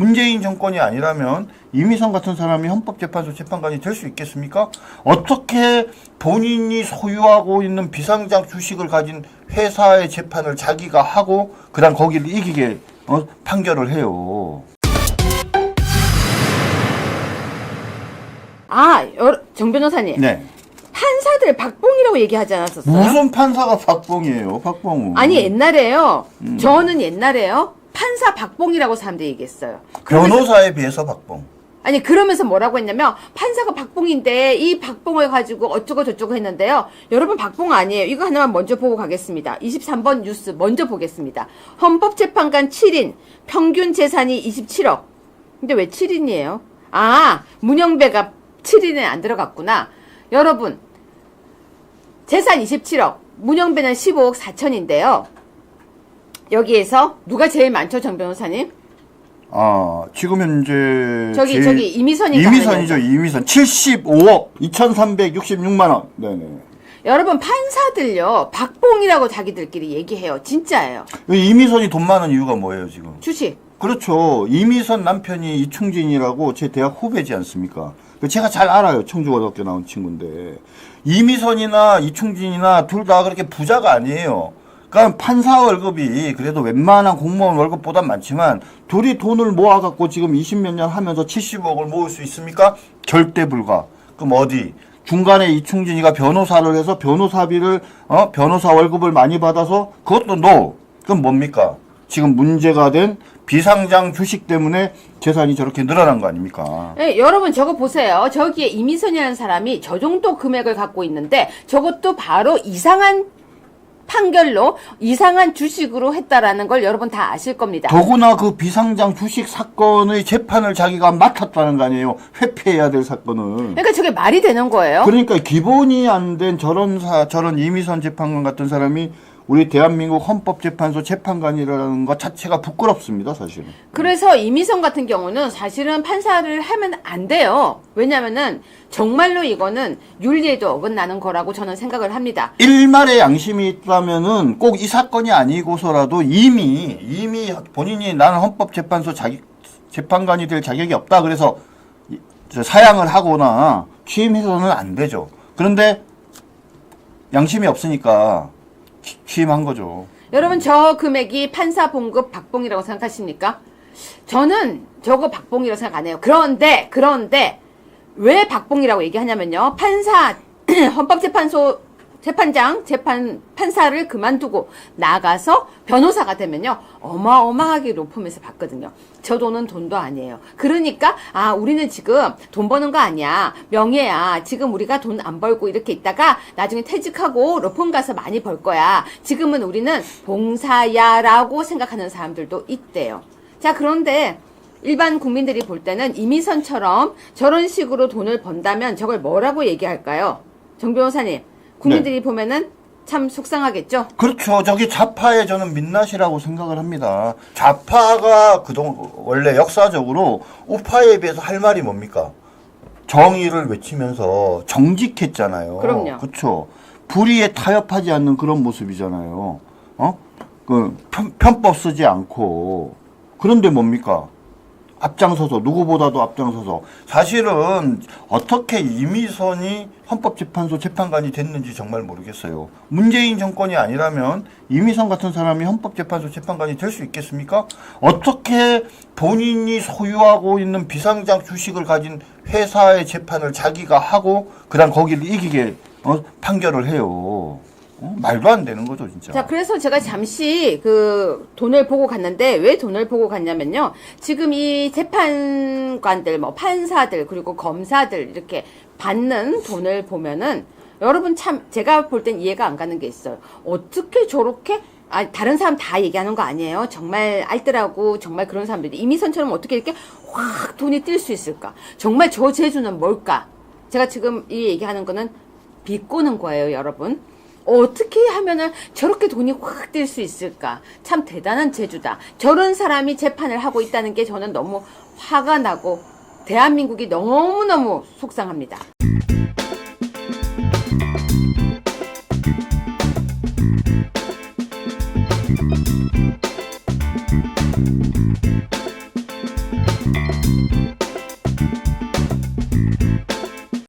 문재인 정권이 아니라면 이미선 같은 사람이 헌법재판소 재판관이 될 수 있겠습니까? 어떻게 본인이 소유하고 있는 비상장 주식을 가진 회사의 재판을 자기가 하고 그다음 거기를 이기게 어, 판결을 해요. 아, 여러- 정 변호사님. 네. 판사들 박봉이라고 얘기하지 않았었어요? 무슨 판사가 박봉이에요, 박봉우. 아니 옛날에요. 음. 저는 옛날에요. 판사 박봉이라고 사람들이 얘기했어요. 변호사에 비해서 박봉. 아니 그러면서 뭐라고 했냐면 판사가 박봉인데 이 박봉을 가지고 어쩌고 저쩌고 했는데요. 여러분 박봉 아니에요. 이거 하나만 먼저 보고 가겠습니다. 23번 뉴스 먼저 보겠습니다. 헌법재판관 7인 평균 재산이 27억. 근데 왜 7인이에요? 아 문영배가 7인에 안 들어갔구나. 여러분 재산 27억 문영배는 15억 4천인데요. 여기에서 누가 제일 많죠 정 변호사님? 아, 지금 현재 저기 제일- 저기 이미선이 이미선이죠, 이미선. 75억 2,366만 원. 네 네. 여러분 판사들요 박봉이라고 자기들끼리 얘기해요 진짜예요 이 이미선이 돈 많은 이유가 뭐예요, 지금? 주식 그렇죠. 이미선 남편이 이충진이라고 제 대학 후배지 않습니까? 그 제가 잘 알아요. 청주고등학교 나온 친구인데. 이미선이나 이충진이나 둘 다 그렇게 부자가 아니에요. 그러니까 판사 월급이 그래도 웬만한 공무원 월급보다 많지만 둘이 돈을 모아갖고 지금 20몇 년 하면서 70억을 모을 수 있습니까? 절대 불가. 그럼 어디? 중간에 이충진이가 변호사를 해서 변호사비를 어 변호사 월급을 많이 받아서 그것도 노. 그럼 뭡니까? 지금 문제가 된 비상장 주식 때문에 재산이 저렇게 늘어난 거 아닙니까? 예, 여러분 저거 보세요 저기에 이미선이라는 사람이 저 정도 금액을 갖고 있는데 저것도 바로 이상한 판결로 이상한 주식으로 했다라는 걸 여러분 다 아실 겁니다 더구나 그 비상장 주식 사건의 재판을 자기가 맡았다는 거 아니에요. 회피해야 될 사건을. 그러니까 저게 말이 되는 거예요 그러니까 기본이 안 된 저런 사, 저런 이미선 재판관 같은 사람이 우리 대한민국 헌법재판소 재판관이라는 것 자체가 부끄럽습니다, 사실은. 그래서 이미선 같은 경우는 사실은 판사를 하면 안 돼요 왜냐면은 정말로 이거는 윤리에도 어긋나는 거라고 저는 생각을 합니다 일말의 양심이 있다면은 꼭 이 사건이 아니고서라도 이미 이미 본인이 나는 헌법재판소 자기 재판관이 될 자격이 없다 그래서 사양을 하거나 취임해서는 안 되죠. 그런데 양심이 없으니까 취- 취임한 거죠. 여러분 저 금액이 판사 봉급 박봉이라고 생각하십니까? 저는 저거 박봉이라고 생각 안 해요. 그런데 그런데 왜 박봉이라고 얘기하냐면요. 판사 헌법재판소 재판장 재판 판사를 그만두고 나가서 변호사가 되면요 어마어마하게 높으면서 받거든요. 저 돈은 돈도 아니에요. 그러니까 아 우리는 지금 돈 버는 거 아니야 명예야. 지금 우리가 돈 안 벌고 이렇게 있다가 나중에 퇴직하고 로펌 가서 많이 벌 거야. 지금은 우리는 봉사야라고 생각하는 사람들도 있대요. 자 그런데 일반 국민들이 볼 때는 이미선처럼 저런 식으로 돈을 번다면 저걸 뭐라고 얘기할까요? 정 변호사님, 국민들이 보면은 참 속상하겠죠? 그렇죠. 저기 좌파의 저는 민낯이라고 생각을 합니다. 좌파가 그동안 원래 역사적으로 우파에 비해서 할 말이 뭡니까? 정의를 외치면서 정직했잖아요. 그럼요. 그렇죠. 불의에 타협하지 않는 그런 모습이잖아요. 어? 그 편, 편법 쓰지 않고 그런데 뭡니까? 앞장서서 누구보다도 앞장서서 사실은 어떻게 이미선이 헌법재판소 재판관이 됐는지 정말 모르겠어요. 문재인 정권이 아니라면 이미선 같은 사람이 헌법재판소 재판관이 될 수 있겠습니까? 어떻게 본인이 소유하고 있는 비상장 주식을 가진 회사의 재판을 자기가 하고 그다음 거기를 이기게 어, 판결을 해요. 어? 말도 안 되는 거죠, 진짜. 자, 그래서 제가 잠시 그 돈을 보고 갔는데 왜 돈을 보고 갔냐면요. 지금 이 재판관들, 뭐 판사들, 그리고 검사들 이렇게 받는 돈을 보면은 여러분 참 제가 볼 땐 이해가 안 가는 게 있어요. 어떻게 저렇게 아, 다른 사람 다 얘기하는 거 아니에요. 정말 알뜰하고 정말 그런 사람들이 이미선처럼 어떻게 이렇게 확 돈이 뛸 수 있을까? 정말 저 재주는 뭘까? 제가 지금 이 얘기하는 거는 비꼬는 거예요, 여러분. 어떻게 하면은 저렇게 돈이 확 들 수 있을까? 참 대단한 재주다. 저런 사람이 재판을 하고 있다는 게 저는 너무 화가 나고 대한민국이 너무너무 속상합니다.